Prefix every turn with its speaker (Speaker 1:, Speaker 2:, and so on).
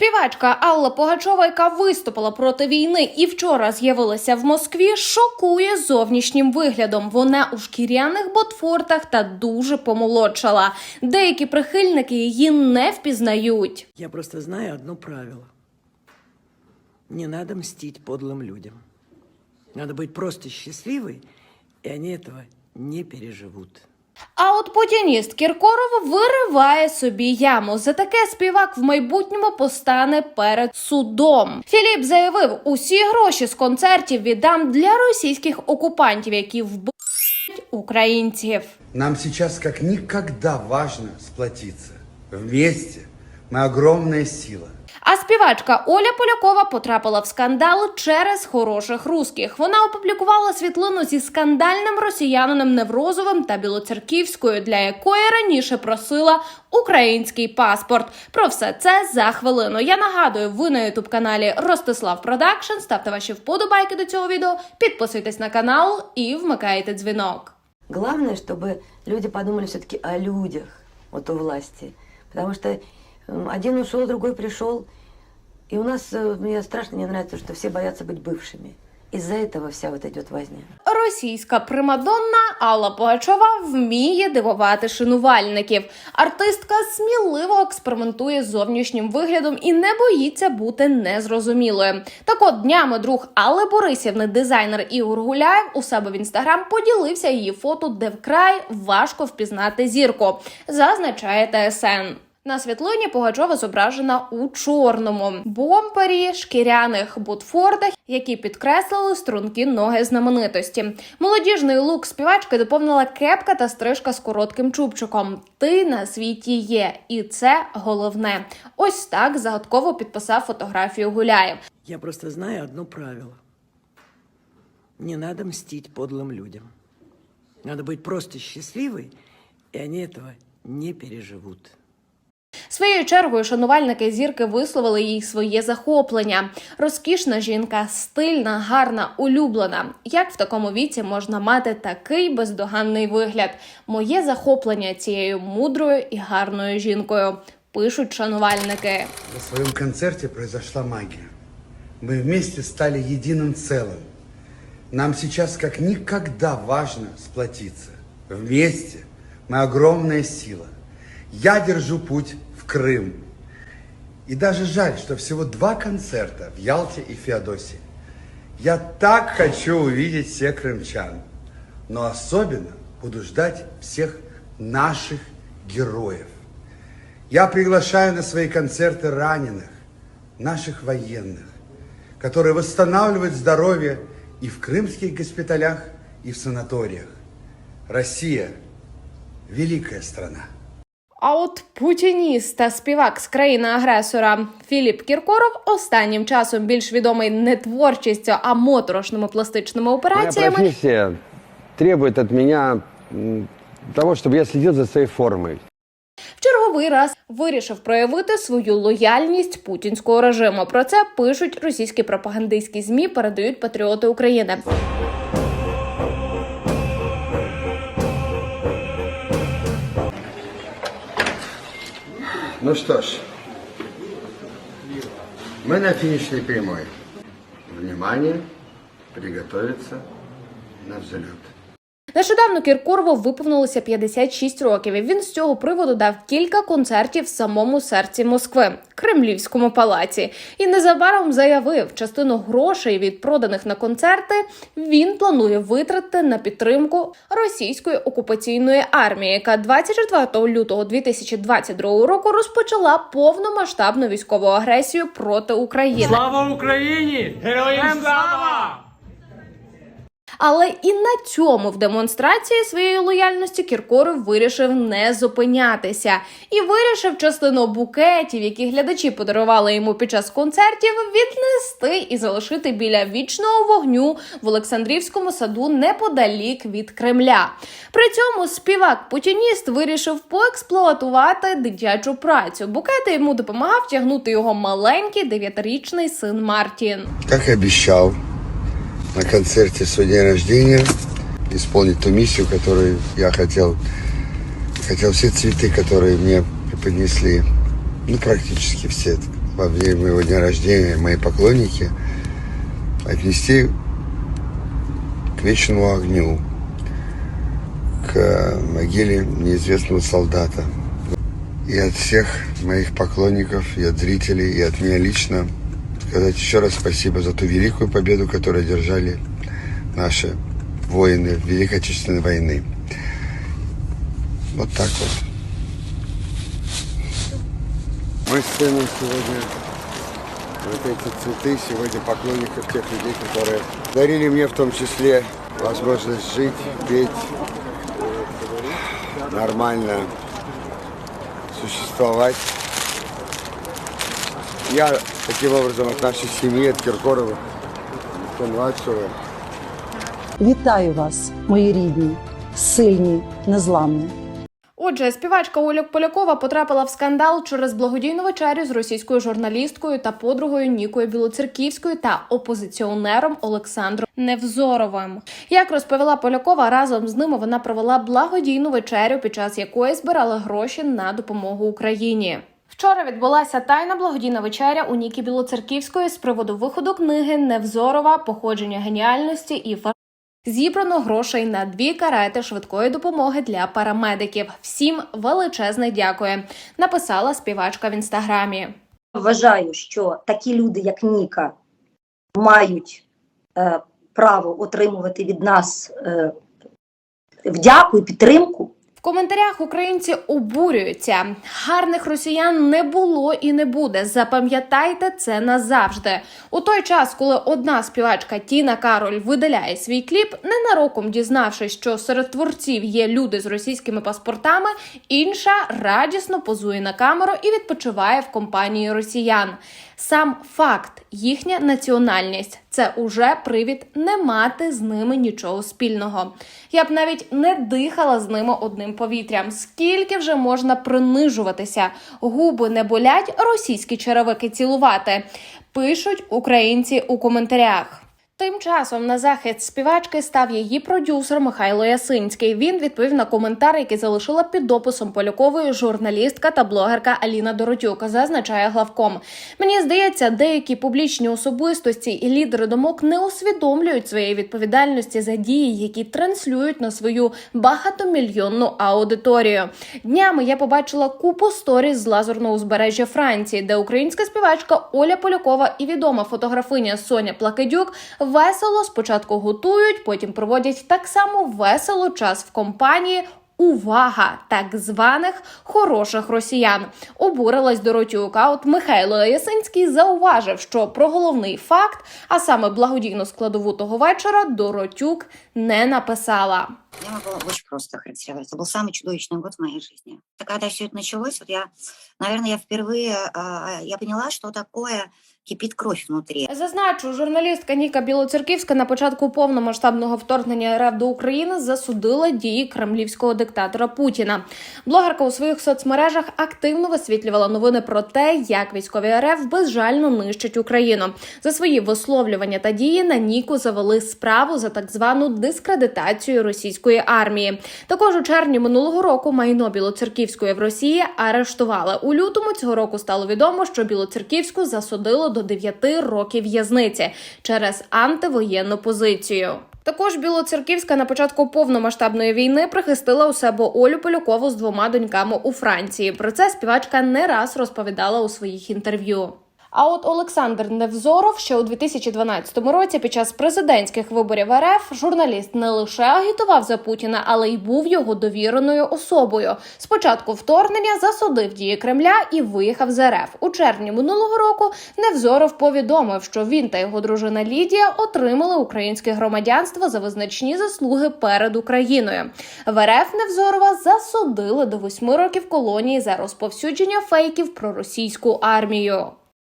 Speaker 1: Співачка Алла Погачова, яка виступила проти війни і вчора з'явилася в Москві, шокує зовнішнім виглядом. Вона у шкіряних ботфортах та дуже помолодшала. Деякі прихильники її не впізнають.
Speaker 2: Я просто знаю одно правило. Не надо мстить подлым людям. Надо быть просто счастливой, и они этого не переживут.
Speaker 1: А от путініст Кіркоров вириває собі яму. За таке співак в майбутньому постане перед судом. Філіп заявив, усі гроші з концертів віддам для російських окупантів, які вбивають українців.
Speaker 3: Нам сейчас как никогда важно сплотиться. Вместе мы огромная сила.
Speaker 1: А співачка Оля Полякова потрапила в скандал через хороших русських. Вона опублікувала світлину зі скандальним росіянином Неврозовим та Білоцерківською, для якої раніше просила український паспорт. Про все це за хвилину. Я нагадую, ви на ютуб каналі Ростислав Продакшн. Ставте ваші вподобайки до цього відео, підписуйтесь на канал і вмикайте дзвінок.
Speaker 4: Главное, чтобы люди подумали все-таки о людях, вот у власти. Потому что один ушел, другой пришел. И у нас, э, мне страшно не нравится, что все боятся быть бывшими. Из-за этого вся вот идет возня.
Speaker 1: Російська примадонна Алла Пугачова вміє дивувати шанувальників. Артистка сміливо експериментує з зовнішнім виглядом і не боїться бути незрозумілою. Так от днями друг Алли Борисівни, дизайнер Ігор Гуляєв, у себе в інстаграм поділився її фото, де вкрай важко впізнати зірку. Зазначає ТСН. На світлині Пугачова зображена у чорному бомпері, шкіряних бутфордах, які підкреслили струнки ноги знаменитості. Молодіжний лук співачки доповнила кепка та стрижка з коротким чубчиком. Ти на світі є, і це головне. Ось так загадково підписав фотографію Гуляєв.
Speaker 2: Я просто знаю одно правило. Не надо мстить подлым людям. Надо быть просто счастливой, и они этого не переживут.
Speaker 1: Своєю чергою шанувальники зірки висловили їй своє захоплення. Розкішна жінка, стильна, гарна, улюблена. Як в такому віці можна мати такий бездоганний вигляд? Моє захоплення цією мудрою і гарною жінкою. Пишуть шанувальники.
Speaker 3: На своем концерте произошла магия. Мы вместе стали единым целым. Нам сейчас как никогда важно сплотиться. Вместе мы огромная сила. Я держу путь в Крым. И даже жаль, что всего два концерта в Ялте и Феодосии. Я так хочу увидеть всех крымчан. Но особенно буду ждать всех наших героев. Я приглашаю на свои концерты раненых, наших военных, которые восстанавливают здоровье и в крымских госпиталях, и в санаториях. Россия – великая страна.
Speaker 1: А от путініст та співак з країни-агресора Філіп Кіркоров останнім часом більш відомий не творчістю, а моторошними пластичними операціями.
Speaker 5: профессия требует от меня м, того, чтобы я следил за своей формой.
Speaker 1: В черговий раз вирішив проявити свою лояльність путінського режиму. Про це пишуть російські пропагандистські змі, передають патріоти України.
Speaker 3: Ну что ж, мы на финишной прямой. Внимание, приготовиться на взлет.
Speaker 1: Нещодавно Кіркорову виповнилося 56 років. і Він з цього приводу дав кілька концертів в самому серці Москви Кремлівському палаці. І незабаром заявив, частину грошей від проданих на концерти він планує витратити на підтримку російської окупаційної армії, яка 24 лютого 2022 року розпочала повномасштабну військову агресію проти України.
Speaker 6: Слава Україні! Героям слава!
Speaker 1: Але і на цьому в демонстрації своєї лояльності Кіркоров вирішив не зупинятися і вирішив частину букетів, які глядачі подарували йому під час концертів, віднести і залишити біля вічного вогню в Олександрівському саду неподалік від Кремля. При цьому співак-путініст вирішив поексплуатувати дитячу працю. Букети йому допомагав тягнути його маленький дев'ятирічний син Мартін.
Speaker 3: Как и обещал на концерте свой день рождения исполнить ту миссию, которую я хотел. Хотел все цветы, которые мне преподнесли, ну, практически все, во время моего дня рождения мои поклонники отнести к вечному огню, к могиле неизвестного солдата. И от всех моих поклонников, и от зрителей, и от меня лично сказать еще раз спасибо за ту великую победу, которую одержали наши воины Великой Отечественной войны. Вот так вот. Мы с сыном сегодня вот эти цветы, сегодня поклонников тех людей, которые дарили мне в том числе возможность жить, петь, нормально существовать. Я таким образом от нашей семьи, от Киркорова, до младшего,
Speaker 7: Вітаю вас, мої рідні, сильні, незламні.
Speaker 1: Отже, співачка Оля Полякова потрапила в скандал через благодійну вечерю з російською журналісткою та подругою Нікою Білоцерківською та опозиціонером Олександром Невзоровим. Як розповіла Полякова, разом з ними вона провела благодійну вечерю, під час якої збирали гроші на допомогу Україні. Вчора відбулася тайна благодійна вечеря у Нікі Білоцерківської з приводу виходу книги Невзорова походження геніальності і фа- Зібрано грошей на дві карети швидкої допомоги для парамедиків. Всім величезне дякую. Написала співачка в інстаграмі.
Speaker 8: Вважаю, що такі люди, як Ніка, мають е, право отримувати від нас е, вдяку і підтримку.
Speaker 1: В коментарях українці обурюються. Гарних росіян не було і не буде. Запам'ятайте це назавжди. У той час, коли одна співачка Тіна Кароль видаляє свій кліп, ненароком дізнавшись, що серед творців є люди з російськими паспортами, інша радісно позує на камеру і відпочиває в компанії росіян. Сам факт, їхня національність це уже привід не мати з ними нічого спільного. Я б навіть не дихала з ними одним повітрям. Скільки вже можна принижуватися? Губи не болять, російські черевики цілувати. Пишуть українці у коментарях. Тим часом на захист співачки став її продюсер Михайло Ясинський. Він відповів на коментар, який залишила під дописом Полякової журналістка та блогерка Аліна Доротюк. Зазначає главком. Мені здається, деякі публічні особистості і лідери думок не усвідомлюють своєї відповідальності за дії, які транслюють на свою багатомільйонну аудиторію. Днями я побачила купу сторіс з лазурного узбережжя Франції, де українська співачка Оля Полякова і відома фотографиня Соня Плакидюк весело спочатку готують, потім проводять так само весело час в компанії. Увага так званих хороших росіян обурилась Доротюк. А от Михайло Ясинський зауважив, що про головний факт, а саме благодійну складову того вечора, Доротюк не написала.
Speaker 9: Я могу очень просто характеризовать. Это был самый чудовищный год в моей жизни. Так, Когда все это началось, вот я, наверное, я впервые а, я поняла, что такое кипит кровь внутри.
Speaker 1: Зазначу, журналістка Ніка Білоцерківська на початку повномасштабного вторгнення РФ до України засудила дії кремлівського диктатора Путіна. Блогерка у своїх соцмережах активно висвітлювала новини про те, як військові РФ безжально нищать Україну. За свої висловлювання та дії на Ніку завели справу за так звану дискредитацію російської армії. Також у червні минулого року майно Білоцерківської в Росії арештували. У лютому цього року стало відомо, що Білоцерківську засудило до 9 років в'язниці через антивоєнну позицію. Також Білоцерківська на початку повномасштабної війни прихистила у себе Олю Полюкову з двома доньками у Франції. Про це співачка не раз розповідала у своїх інтерв'ю. А от Олександр Невзоров ще у 2012 році, під час президентських виборів РФ, журналіст не лише агітував за Путіна, але й був його довіреною особою. Спочатку вторгнення засудив дії Кремля і виїхав з РФ. У червні минулого року Невзоров повідомив, що він та його дружина Лідія отримали українське громадянство за визначні заслуги перед Україною. В РФ Невзорова засудили до восьми років колонії за розповсюдження фейків про російську армію.